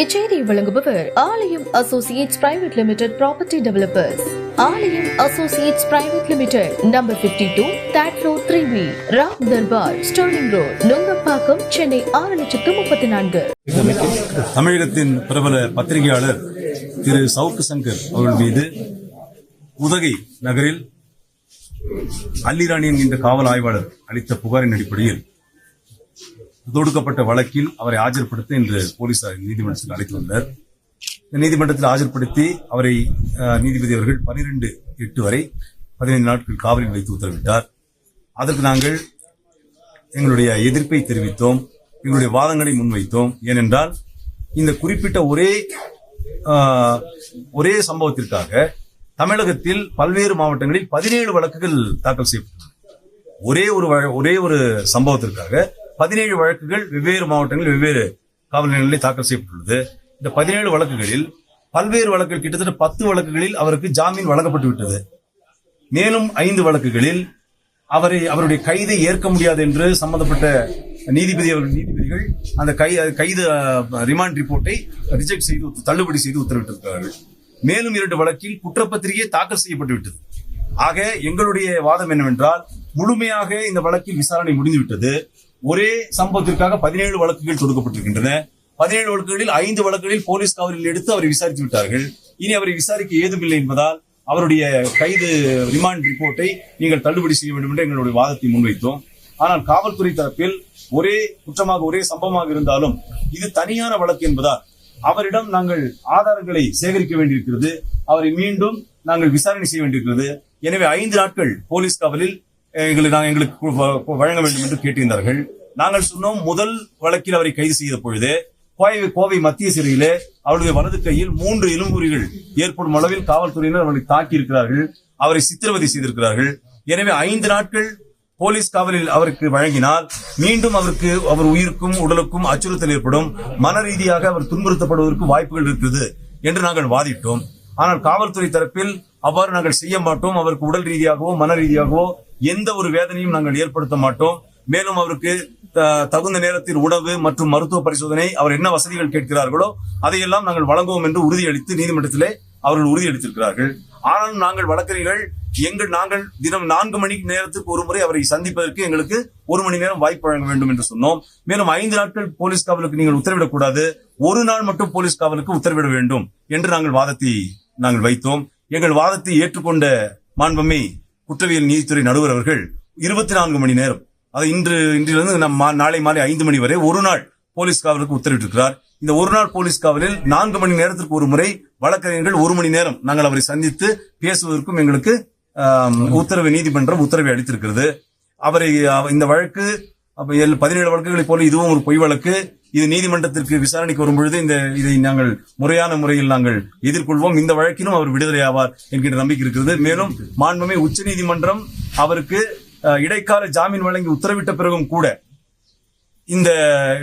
இச்செய்தி வழங்குபவர் Aalayam associates private limited property developers. Aalayam associates private limited number 52 two that road three B Ram Darbar sterling road Nungambakkam Chennai ஆறு லட்சத்து முப்பத்தி நான்கு. தமிழகத்தின் பிரபல பத்திரிகையாளர் திரு சவுக்கு சங்கர் அவர்கள் மீது உதகை நகரில் அல்லிராணி என்கின்ற காவல் ஆய்வாளர் அளித்த புகாரின் அடிப்படையில் தொடுக்கப்பட்ட வழக்கில் அவரை ஆஜர்படுத்த இன்று போலீசார் நீதிமன்றத்தில் அழைத்து வந்தார். இந்த நீதிமன்றத்தில் ஆஜர்படுத்தி அவரை நீதிபதி அவர்கள் பனிரெண்டு எட்டு வரை பதினைந்து நாட்கள் காவலில் வைத்து உத்தரவிட்டார். அதற்கு நாங்கள் எங்களுடைய எதிர்ப்பை தெரிவித்தோம். எங்களுடைய வாதங்களை முன்வைத்தோம். ஏனென்றால் இந்த குறிப்பிட்ட ஒரே ஆஹ், ஒரே சம்பவத்திற்காக தமிழகத்தில் பல்வேறு மாவட்டங்களில் பதினேழு வழக்குகள் தாக்கல் செய்யப்பட்டுள்ளன. ஒரே ஒரு ஒரே ஒரு சம்பவத்திற்காக பதினேழு வழக்குகள் வெவ்வேறு மாவட்டங்களில் வெவ்வேறு காவல் நிலையங்களில் தாக்கல் செய்யப்பட்டுள்ளது. இந்த பதினேழு வழக்குகளில் பல்வேறு வழக்குகள் கிட்டத்தட்ட பத்து வழக்குகளில் அவருக்கு ஜாமீன் வழங்கப்பட்டு விட்டது. மேலும் ஐந்து வழக்குகளில் அவரை அவருடைய கைதை ஏற்க முடியாது என்று சம்பந்தப்பட்ட நீதிபதி அவர்கள் நீதிபதிகள் அந்த கை கைது ரிமாண்ட் ரிப்போர்ட்டை ரிஜெக்ட் செய்து தள்ளுபடி செய்து உத்தரவிட்டிருக்கிறார்கள். மேலும் இரண்டு வழக்கில் குற்றப்பத்திரிகை தாக்கல் செய்யப்பட்டு விட்டது. ஆக எங்களுடைய வாதம் என்னவென்றால் முழுமையாக இந்த வழக்கில் விசாரணை முடிந்துவிட்டது ஒரே சம்பவத்திற்காக பதினேழு வழக்குகள் தொடுக்கப்பட்டிருக்கின்றன. பதினேழு வழக்குகளில் ஐந்து வழக்குகளில் போலீஸ் காவலில் எடுத்து அவரை விசாரித்து விட்டார்கள். இனி அவரை விசாரிக்க ஏதுமில்லை என்பதால் அவருடைய கைது ரிமாண்ட் ரிப்போர்ட்டை நீங்கள் தள்ளுபடி செய்ய வேண்டும் என்று எங்களுடைய வாதத்தை முன்வைத்தோம். ஆனால் காவல்துறை தரப்பில் ஒரே குற்றமாக ஒரே சம்பவமாக இருந்தாலும் இது தனியான வழக்கு என்பதால் அவரிடம் நாங்கள் ஆதாரங்களை சேகரிக்க வேண்டியிருக்கிறது. அவரை மீண்டும் நாங்கள் விசாரணை செய்ய வேண்டியிருக்கிறது. எனவே ஐந்து நாட்கள் போலீஸ் காவலில் எங்களுக்கு நாங்கள் எங்களுக்கு வ- வழங்க வேண்டும் என்று கேட்டிருந்தார்கள். நாங்கள் சொன்னோம் முதல் வழக்கில் அவரை கைது செய்த பொழுது கோவை கோவை மத்திய சிறையிலே அவருடைய வலது கையில் மூன்று எலும்புரிகள் ஏற்படும் அளவில் காவல்துறையினர் அவர்களை தாக்கி இருக்கிறார்கள் அவரை சித்திரவதை செய்திருக்கிறார்கள். எனவே ஐந்து நாட்கள் போலீஸ் காவலில் அவருக்கு வழங்கினால் மீண்டும் அவருக்கு அவர் உயிருக்கும் உடலுக்கும் அச்சுறுத்தல் ஏற்படும். மன ரீதியாக அவர் துன்புறுத்தப்படுவதற்கு வாய்ப்புகள் இருக்கிறது என்று நாங்கள் வாதிட்டோம். ஆனால் காவல்துறை தரப்பில் அவ்வாறு நாங்கள் செய்ய மாட்டோம். அவருக்கு உடல் ரீதியாகவோ மன ரீதியாகவோ எந்த ஒரு வேதனையும் நாங்கள் ஏற்படுத்த மாட்டோம். மேலும் அவருக்கு த- தகுந்த நேரத்தில் உணவு மற்றும் மருத்துவ பரிசோதனை அவர் என்ன வசதிகள் கேட்கிறார்களோ அதையெல்லாம் நாங்கள் வழங்குவோம் என்று உறுதியளித்து நீதிமன்றத்திலே அவர்கள் உறுதியளித்திருக்கிறார்கள். ஆனாலும் நாங்கள் வழக்கறிஞர்கள் எங்கள் நாங்கள் தினம் நான்கு மணி நேரத்துக்கு ஒரு முறை அவரை சந்திப்பதற்கு எங்களுக்கு ஒரு மணி நேரம் வாய்ப்பு வழங்க வேண்டும் என்று சொன்னோம். மேலும் ஐந்து நாட்கள் போலீஸ் காவலுக்கு நீங்கள் உத்தரவிடக்கூடாது. ஒரு நாள் மட்டும் போலீஸ் காவலுக்கு உத்தரவிட வேண்டும் என்று நாங்கள் வாதத்தை நாங்கள் வைத்தோம். எங்கள் வாதத்தை ஏற்றுக்கொண்ட மாண்பமை குற்றவியல் நீதித்துறை நடுவர் அவர்கள் இருபத்தி நான்கு மணி நேரம் அது இன்று இன்றிலிருந்து நம் மா- நாளை மாலை ஐந்து மணி வரை ஒரு நாள் போலீஸ் காவலுக்கு உத்தரவிட்டிருக்கிறார். இந்த ஒரு நாள் போலீஸ் காவலில் நான்கு மணி நேரத்திற்கு ஒரு முறை வழக்கறிஞர்கள் ஒரு மணி நேரம் நாங்கள் அவரை சந்தித்து பேசுவதற்கும் எங்களுக்கு உத்தரவு நீதிமன்றம் உத்தரவை அளித்திருக்கிறது. அவரை இந்த வழக்கு எல்- பதினேழு வழக்குகளைப் போல இதுவும் ஒரு பொய் வழக்கு. இது நீதிமன்றத்திற்கு விசாரணைக்கு வரும்பொழுது இந்த இதை நாங்கள் முறையான முறையில் நாங்கள் எதிர்கொள்வோம். இந்த வழக்கிலும் அவர் விடுதலை ஆவார் என்கிற நம்பிக்கை இருக்கிறது. மேலும் மாண்புமே உச்சநீதிமன்றம் அவருக்கு இடைக்கால ஜாமீன் வழங்கி உத்தரவிட்ட பிறகும் கூட இந்த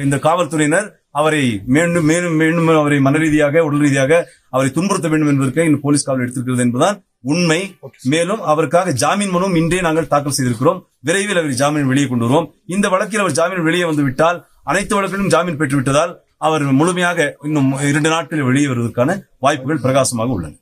இந்த காவல்துறையினர் அவரை மீண்டும் மேலும் மீண்டும் அவரை மன ரீதியாக உடல் ரீதியாக அவரை துன்புறுத்த வேண்டும் என்பதற்கு இந்த போலீஸ் காவல் எடுத்திருக்கிறது என்பதுதான் உண்மை. மேலும் அவருக்காக ஜாமீன் மனுவும் இன்றே நாங்கள் தாக்கல் செய்திருக்கிறோம். விரைவில் அவர் ஜாமீன் வெளியே கொண்டு வருவோம். இந்த வழக்கில் அவர் ஜாமீன் வெளியே வந்து விட்டால் அனைத்து வழக்கிலும் ஜாமீன் பெற்றுவிட்டதால் அவர் முழுமையாக இன்னும் இரண்டு நாட்களில் வெளியே வருவதற்கான வாய்ப்புகள் பிரகாசமாக உள்ளன.